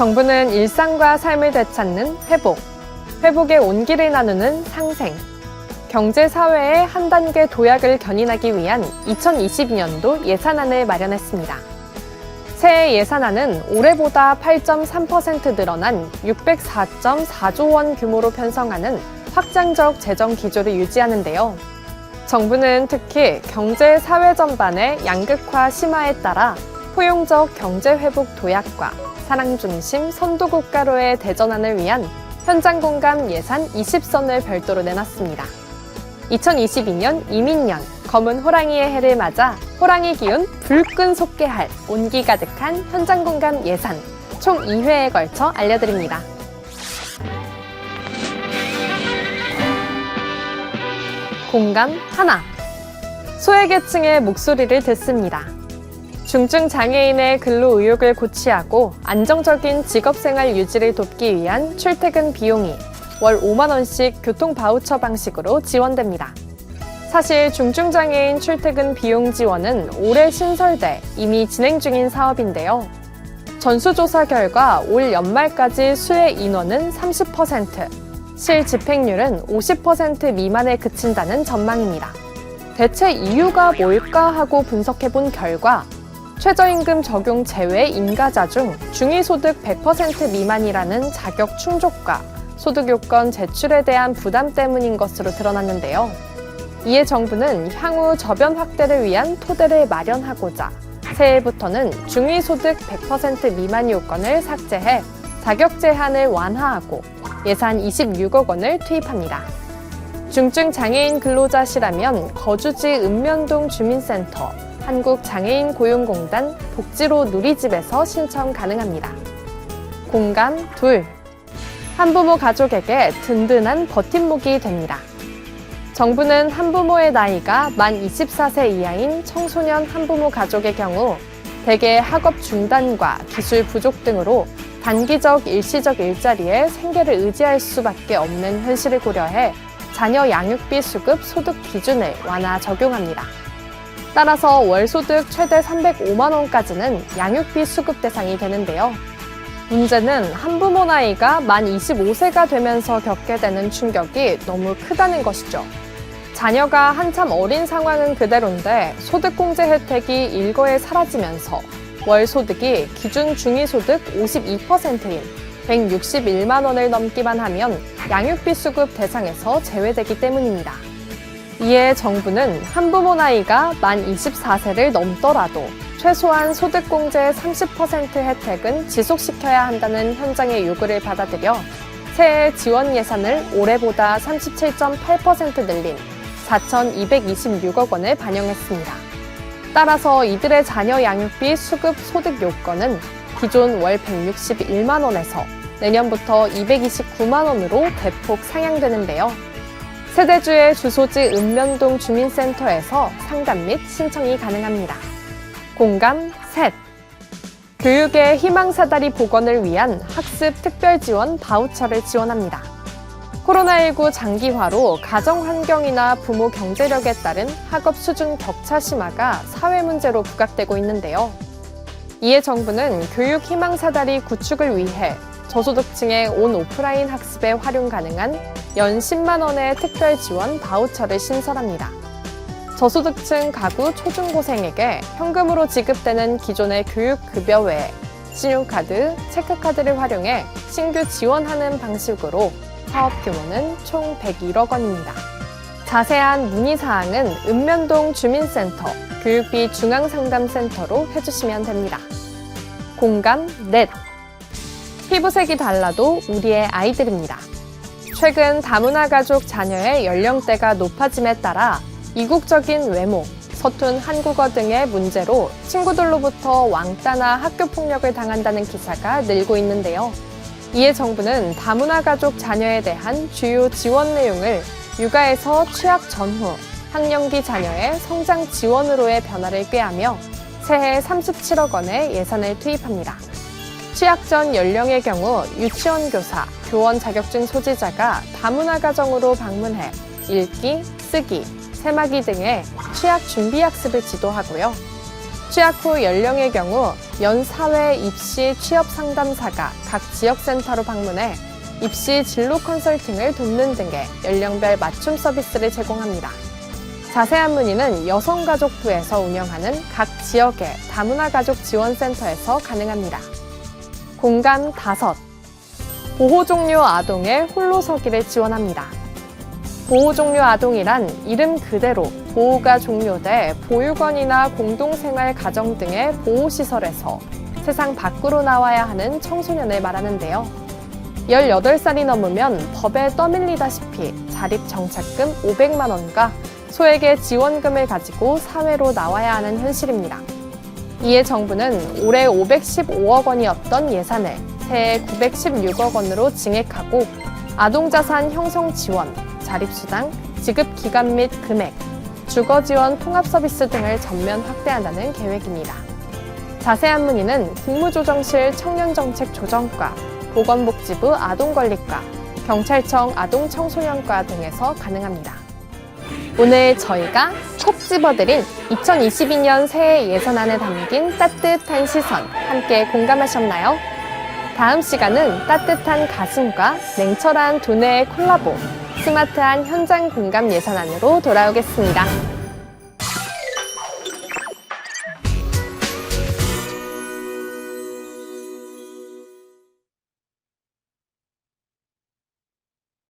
정부는 일상과 삶을 되찾는 회복, 회복의 온기를 나누는 상생, 경제 사회의 한 단계 도약을 견인하기 위한 2022년도 예산안을 마련했습니다. 새해 예산안은 올해보다 8.3% 늘어난 604.4조 원 규모로 편성하는 확장적 재정 기조를 유지하는데요. 정부는 특히 경제 사회 전반의 양극화 심화에 따라 포용적 경제 회복 도약과 사랑 중심 선도 국가로의 대전환을 위한 현장 공감 예산 20선을 별도로 내놨습니다. 2022년 이민년 검은 호랑이의 해를 맞아 호랑이 기운 불끈 솟게 할 온기 가득한 현장 공감 예산 총 2회에 걸쳐 알려드립니다. 공감 하나 소외계층의 목소리를 듣습니다. 중증 장애인의 근로 의욕을 고취하고 안정적인 직업생활 유지를 돕기 위한 출퇴근 비용이 월 5만원씩 교통 바우처 방식으로 지원됩니다. 사실 중증장애인 출퇴근 비용 지원은 올해 신설돼 이미 진행 중인 사업인데요. 전수조사 결과 올 연말까지 수혜 인원은 30%, 실 집행률은 50% 미만에 그친다는 전망입니다. 대체 이유가 뭘까 하고 분석해 본 결과 최저임금 적용 제외 임가자 중 중위소득 100% 미만이라는 자격 충족과 소득 요건 제출에 대한 부담 때문인 것으로 드러났는데요. 이에 정부는 향후 저변 확대를 위한 토대를 마련하고자 새해부터는 중위소득 100% 미만 요건을 삭제해 자격 제한을 완화하고 예산 26억 원을 투입합니다. 중증 장애인 근로자시라면 거주지 읍면동 주민센터, 한국장애인 고용공단 복지로 누리집에서 신청 가능합니다. 공감 둘. 한부모 가족에게 든든한 버팀목이 됩니다. 정부는 한부모의 나이가 만 24세 이하인 청소년 한부모 가족의 경우 대개 학업 중단과 기술 부족 등으로 단기적 일시적 일자리에 생계를 의지할 수밖에 없는 현실을 고려해 자녀 양육비 수급 소득 기준을 완화 적용합니다. 따라서 월 소득 최대 305만 원까지는 양육비 수급 대상이 되는데요. 문제는 한부모 나이가 만 25세가 되면서 겪게 되는 충격이 너무 크다는 것이죠. 자녀가 한참 어린 상황은 그대로인데 소득공제 혜택이 일거에 사라지면서 월 소득이 기준 중위소득 52%인 161만 원을 넘기만 하면 양육비 수급 대상에서 제외되기 때문입니다. 이에 정부는 한부모 나이가 만 24세를 넘더라도 최소한 소득공제의 30% 혜택은 지속시켜야 한다는 현장의 요구를 받아들여 새해 지원 예산을 올해보다 37.8% 늘린 4,226억 원을 반영했습니다. 따라서 이들의 자녀 양육비 수급 소득 요건은 기존 월 161만 원에서 내년부터 229만 원으로 대폭 상향되는데요. 세대주의 주소지 읍면동 주민센터에서 상담 및 신청이 가능합니다. 공감 셋. 교육의 희망사다리 복원을 위한 학습 특별 지원 바우처를 지원합니다. 코로나19 장기화로 가정 환경이나 부모 경제력에 따른 학업 수준 격차 심화가 사회 문제로 부각되고 있는데요. 이에 정부는 교육 희망사다리 구축을 위해 저소득층의 온 오프라인 학습에 활용 가능한 연 10만 원의 특별 지원 바우처를 신설합니다. 저소득층 가구 초중고생에게 현금으로 지급되는 기존의 교육급여 외에 신용카드, 체크카드를 활용해 신규 지원하는 방식으로 사업 규모는 총 101억 원입니다. 자세한 문의 사항은 읍면동 주민센터 교육비 중앙상담센터로 해주시면 됩니다. 공감 넷 피부색이 달라도 우리의 아이들입니다. 최근 다문화 가족 자녀의 연령대가 높아짐에 따라 이국적인 외모, 서툰 한국어 등의 문제로 친구들로부터 왕따나 학교 폭력을 당한다는 기사가 늘고 있는데요. 이에 정부는 다문화 가족 자녀에 대한 주요 지원 내용을 육아에서 취학 전후 학령기 자녀의 성장 지원으로의 변화를 꾀하며 새해 37억 원의 예산을 투입합니다. 취학 전 연령의 경우 유치원 교사, 교원 자격증 소지자가 다문화 가정으로 방문해 읽기, 쓰기, 세마기 등의 취약 준비 학습을 지도하고요. 취약 후 연령의 경우 연 사회 입시 취업 상담사가 각 지역센터로 방문해 입시 진로 컨설팅을 돕는 등의 연령별 맞춤 서비스를 제공합니다. 자세한 문의는 여성가족부에서 운영하는 각 지역의 다문화 가족 지원센터에서 가능합니다. 공감 다섯 보호 종료 아동의 홀로서기를 지원합니다. 보호 종료 아동이란 이름 그대로 보호가 종료돼 보육원이나 공동생활 가정 등의 보호시설에서 세상 밖으로 나와야 하는 청소년을 말하는데요. 18살이 넘으면 법에 떠밀리다시피 자립정착금 500만 원과 소액의 지원금을 가지고 사회로 나와야 하는 현실입니다. 이에 정부는 올해 515억 원이었던 예산을 새해 916억 원으로 증액하고 아동자산 형성 지원, 자립수당, 지급 기간 및 금액, 주거 지원 통합 서비스 등을 전면 확대한다는 계획입니다. 자세한 문의는 국무조정실 청년정책조정과 보건복지부 아동권리과, 경찰청 아동청소년과 등에서 가능합니다. 오늘 저희가 콕 집어드린 2022년 새해 예산안에 담긴 따뜻한 시선 함께 공감하셨나요? 다음 시간은 따뜻한 가슴과 냉철한 두뇌의 콜라보, 스마트한 현장 공감 예산안으로 돌아오겠습니다.